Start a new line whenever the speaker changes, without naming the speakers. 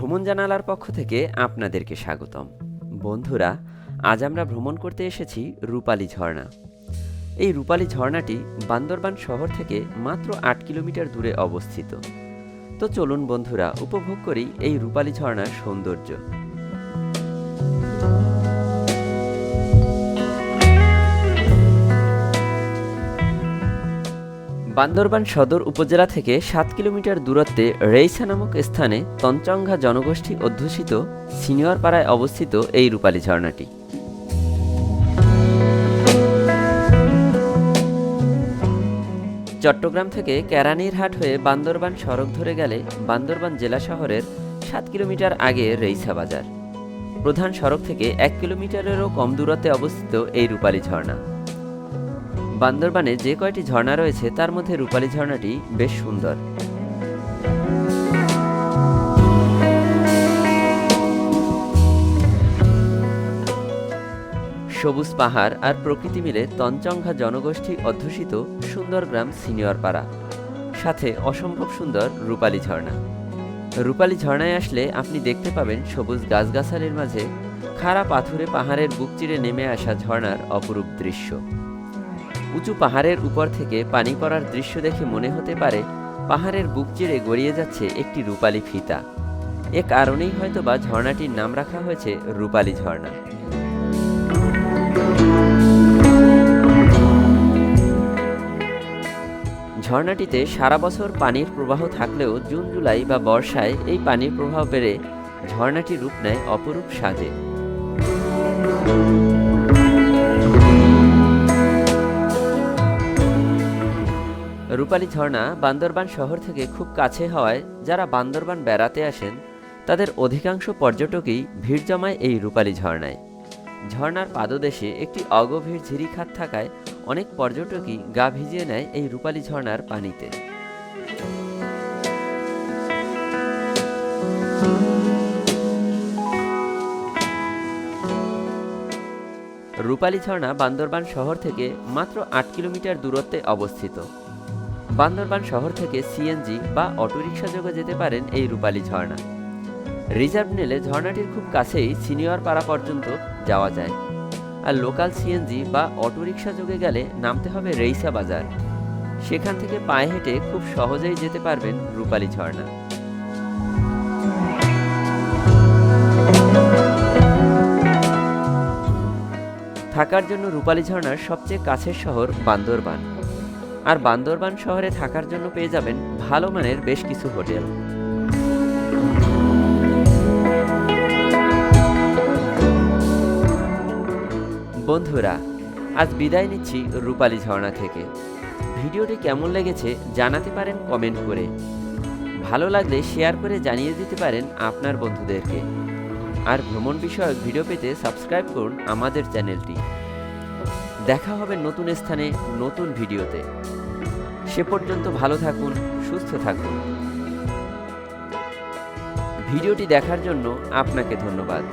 ভ্রমণ জানালার পক্ষ থেকে আপনাদেরকে স্বাগতম। বন্ধুরা, আজ আমরা ভ্রমণ করতে এসেছি রূপালী ঝর্ণা। এই রূপালী ঝর্ণাটি বান্দরবান শহর থেকে মাত্র আট কিলোমিটার দূরে অবস্থিত। তো চলুন বন্ধুরা, উপভোগ করি এই রূপালী ঝর্ণার সৌন্দর্য। বান্দরবান সদর উপজেলা থেকে সাত কিলোমিটার দূরত্বে রেইসা নামক স্থানে তঞ্চঙ্ঘা জনগোষ্ঠী অধ্যুষিত সিনিয়র পাড়ায় অবস্থিত এই রূপালী ঝর্ণাটি। চট্টগ্রাম থেকে কেরানীরহাট হয়ে বান্দরবান সড়ক ধরে গেলে বান্দরবান জেলা শহরের সাত কিলোমিটার আগে রেইসা বাজার। প্রধান সড়ক থেকে এক কিলোমিটারেরও কম দূরত্বে অবস্থিত এই রূপালী ঝর্ণা। বান্দরবানে যে কয়টি ঝর্ণা রয়েছে, তার মধ্যে রূপালী ঝর্ণাটি বেশ সুন্দর। সবুজ পাহাড় আর প্রকৃতি মিলে তঞ্চঙ্ঘা জনগোষ্ঠী অধ্যুষিত সুন্দর গ্রাম সিনিয়র পাড়া। সাথে অসম্ভব সুন্দর রূপালী ঝর্ণা। রূপালী ঝর্ণায় আসলে আপনি দেখতে পাবেন সবুজ গাছগাছালির মাঝে খাড়া পাথুরে পাহাড়ের বুক চিরে নেমে আসা ঝর্ণার অপরূপ দৃশ্য। উঁচু পাহাড়ের উপর থেকে পানি পড়ার দৃশ্য দেখে মনে হতে পারে পাহাড়ের বুক চিরে গড়িয়ে যাচ্ছে একটি রূপালী ফিতা। এ কারণেই হয়তোবা ঝর্ণাটির নাম রাখা হয়েছে রূপালী ঝর্ণা। ঝর্ণাটিতে সারা বছর পানির প্রবাহ থাকলেও জুন, জুলাই বা বর্ষায় এই পানির প্রবাহ বেড়ে ঝর্ণাটি রূপ নেয় অপরূপ সাজে। রূপালী ঝর্ণা বান্দরবান শহর থেকে খুব কাছে হওয়ায় যারা বান্দরবান বেড়াতে আসেন, তাদের অধিকাংশ পর্যটকই ভিড় জমায় এই রূপালী ঝর্ণায়। ঝর্ণার পাদদেশে একটি অগভীর ঝিরিখাত থাকায় অনেক পর্যটকই গা ভিজিয়ে নেয় এই রূপালী ঝর্ণার পানিতে। রূপালী ঝর্ণা বান্দরবান শহর থেকে মাত্র আট কিলোমিটার দূরত্বে অবস্থিত। বান্দরবান শহর থেকে সিএনজি বা অটোরিকশা যোগে যেতে পারেন এই রূপালী ঝর্ণা। রিজার্ভ নিলে ঝর্ণাটির খুব কাছেই সিনিয়র পাড়া পর্যন্ত যাওয়া যায়। আর লোকাল সিএনজি বা অটোরিকশা যোগে গেলে নামতে হবে রেইসা বাজার। সেখান থেকে পায়ে হেঁটে খুব সহজেই যেতে পারবেন রূপালী ঝর্ণা। থাকার জন্য রূপালী ঝর্ণার সবচেয়ে কাছের শহর বান্দরবান। আর বান্দরবান শহরে থাকার জন্য পেয়ে যাবেন ভালো মানের বেশ কিছু হোটেল। বন্ধুরা, আজ বিদায় নিচ্ছি রূপালী ঝর্ণা থেকে। ভিডিওটি কেমন লেগেছে জানাতে পারেন কমেন্ট করে। ভালো লাগলে শেয়ার করে জানিয়ে দিতে পারেন আপনার বন্ধুদেরকে। আর ভ্রমণ বিষয়ক ভিডিও পেতে সাবস্ক্রাইব করুন আমাদের চ্যানেলটি। দেখা হবে নতুন স্থানে, নতুন ভিডিওতে। সে পর্যন্ত ভালো থাকুন, সুস্থ থাকুন। ভিডিওটি দেখার জন্য আপনাকে ধন্যবাদ।